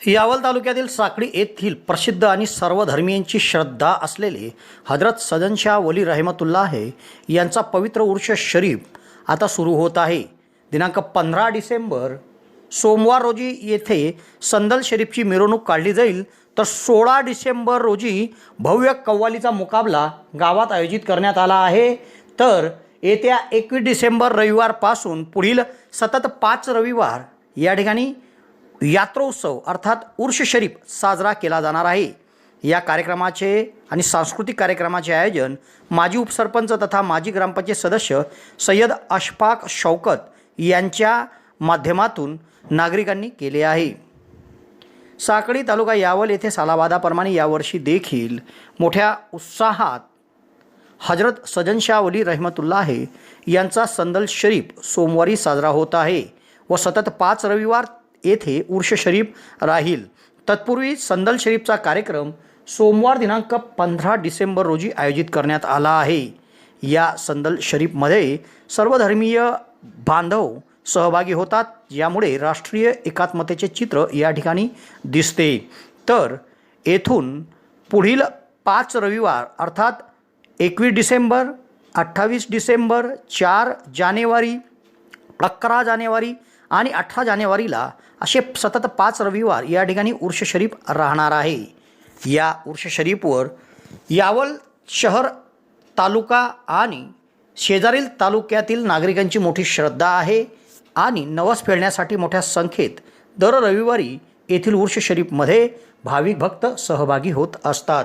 यावल तालुक्यातील साकडी येथील प्रसिद्ध आणि सर्व धर्मियांची श्रद्धा असलेले हजरत सदनशाह वली रहमतुल्ला हे यांचा पवित्र उर्ष शरीफ आता सुरू होत आहे. दिनांक पंधरा डिसेंबर सोमवार रोजी येथे संदल शरीफची मिरवणूक काढली जाईल तर सोळा डिसेंबर रोजी भव्य कव्वालीचा मुकाबला गावात आयोजित करण्यात आला आहे. तर येत्या एकवीस डिसेंबर रविवारपासून पुढील सतत पाच रविवार या ठिकाणी यात्रोत्सव अर्थात उर्ष शरीफ साजरा केला जाणार आहे. या कार्यक्रमाचे आणि सांस्कृतिक कार्यक्रमाचे आयोजन माजी उपसरपंच तथा माजी ग्रामपंचायत सदस्य सय्यद अशफाक शौकत यांच्या माध्यमातून नागरिकांनी केले आहे. साकळी तालुका यावल येथे सालाबादाप्रमाणे यावर्षी देखील मोठ्या उत्साहात हजरत सजनशाह वली रहमतुल्लाह यांचा संदल शरीफ सोमवारी साजरा होत आहे व सतत पाच रविवार येथे उर्ष शरीफ राहील. तत्पूर्वी संदल शरीफचा कार्यक्रम सोमवार दिनांक पंधरा डिसेंबर रोजी आयोजित करण्यात आला आहे. या संदल शरीफमध्ये सर्वधर्मीय बांधव सहभागी होतात यामुळे राष्ट्रीय एकात्मतेचे चित्र या ठिकाणी दिसते. तर येथून पुढील पाच रविवार अर्थात एकवीस डिसेंबर अठ्ठावीस डिसेंबर चार जानेवारी अकरा जानेवारी आणि अठरा जानेवारीला असे सतत पाच रविवार या ठिकाणी उर्ष शरीफ राहणार आहे. या उर्ष शरीफवर यावल शहर तालुका आणि शेजारील तालुक्यातील नागरिकांची मोठी श्रद्धा आहे आणि नवस फेडण्यासाठी मोठ्या संख्येत दर रविवारी येथील उर्ष शरीफमध्ये भाविक भक्त सहभागी होत असतात.